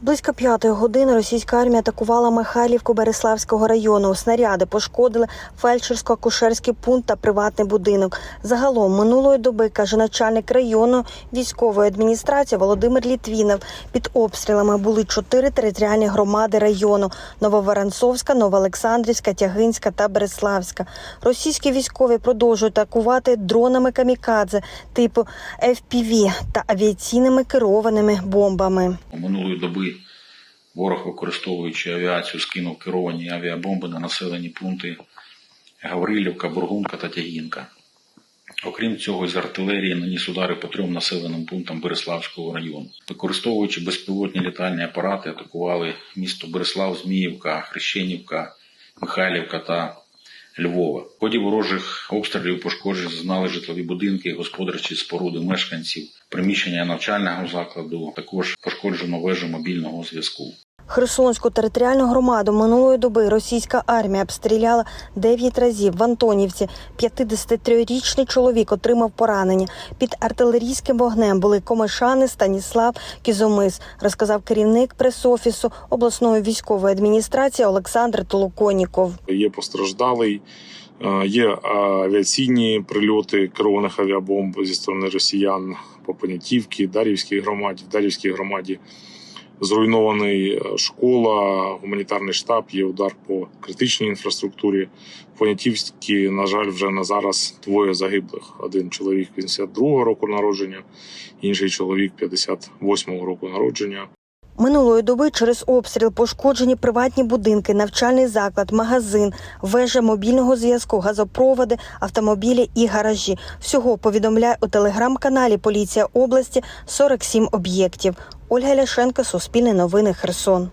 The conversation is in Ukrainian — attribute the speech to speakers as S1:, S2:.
S1: Близько п'ятої години російська армія атакувала Михайлівку Береславського району. Снаряди пошкодили фельдшерсько-акушерський пункт та приватний будинок. Загалом минулої доби, каже начальник району військової адміністрації Володимир Літвінов, під обстрілами були чотири територіальні громади району: Нововоронцовська, Новоолександрівська, Тягинська та Береславська. Російські військові продовжують атакувати дронами камікадзе типу FPV та авіаційними керованими бомбами.
S2: Минулої доби ворог, використовуючи авіацію, скинув керовані авіабомби на населені пункти Гаврилівка, Бургунка та Тягінка. Окрім цього, із артилерії наніс удари по трьом населеним пунктам Береславського району. Використовуючи безпілотні літальні апарати, атакували місто Береслав, Зміївка, Хрещенівка, Михайлівка та Львова. В ході ворожих обстрілів пошкоджень зазнали житлові будинки, господарчі споруди мешканців, приміщення навчального закладу, також пошкоджено вежу мобільного зв'язку.
S1: Херсонську територіальну громаду минулої доби російська армія обстріляла 9 разів в Антонівці. 53-річний чоловік отримав поранення. Під артилерійським вогнем були Комишани, Станіслав, Кізомис, розказав керівник прес-офісу обласної військової адміністрації Олександр Толоконіков.
S3: Є постраждалий, е, є авіаційні прильоти керованих авіабомб зі сторони росіян по Понятівці, Дар'ївській громаді. В Дар'ївській громаді зруйнований е, школа, гуманітарний штаб, є удар по критичній інфраструктурі. В Понятівській, на жаль, вже на зараз двоє загиблих. Один чоловік 52-го року народження, інший чоловік 58-го року народження.
S1: Минулої доби через обстріл пошкоджені приватні будинки, навчальний заклад, магазин, вежа мобільного зв'язку, газопроводи, автомобілі і гаражі. Всього повідомляє у телеграм-каналі Поліція області 47 об'єктів. Ольга Ляшенко, Суспільне новини, Херсон.